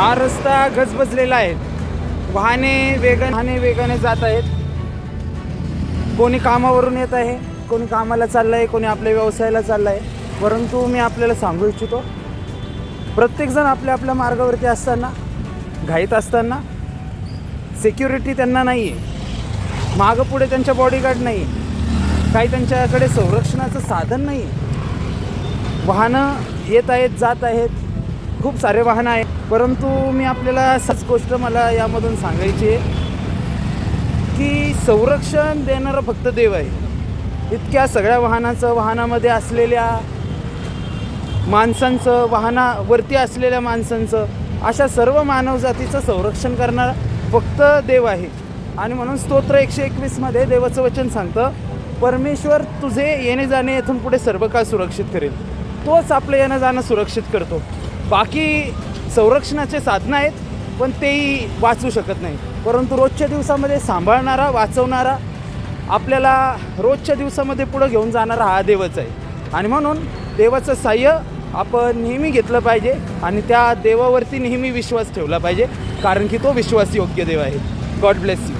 हा रस्ता गजबजलेला आहे. वाहने वेगाने वाहने वेगाने जात आहेत. कोणी कामावरून येत आहे कोणी कामाला चाललं आहे कोणी आपल्या व्यवसायाला चाललं आहे परंतु मी आपल्याला सांगू इच्छितो प्रत्येकजण आपल्या आपल्या मार्गावरती असताना घाईत असताना सिक्युरिटी त्यांना नाही आहे मागं पुढे त्यांच्या बॉडीगार्ड नाही आहे काही त्यांच्याकडे संरक्षणाचं साधन नाही आहे वाहनं येत आहेत जात आहेत. खूप सारे वाहनं आहेत. परंतु मी आपल्याला सच गोष्ट मला यामधून सांगायची आहे की संरक्षण देणारं फक्त देव आहे. इतक्या सगळ्या वाहनाचं वाहनामध्ये असलेल्या माणसांचं वाहनावरती असलेल्या माणसांचं अशा सर्व मानवजातीचं संरक्षण करणारा फक्त देव आहे. आणि म्हणून स्तोत्र एकशे एकवीसमध्ये देवाचं वचन सांगतं परमेश्वर तुझे येणे जाणे येथून पुढे सर्व काळ सुरक्षित करेल. तोच आपलं येणं जाणं सुरक्षित करतो. बाकी संरक्षणाचे साधनं आहेत पण तेही वाचू शकत नाही. परंतु रोजच्या दिवसामध्ये सांभाळणारा वाचवणारा आपल्याला रोजच्या दिवसामध्ये पुढं घेऊन जाणारा हा देवच आहे. आणि म्हणून देवाचं साह्य आपण नेहमी घेतलं पाहिजे आणि त्या देवावरती नेहमी विश्वास ठेवला पाहिजे कारण की तो विश्वास योग्य देव आहे. God bless you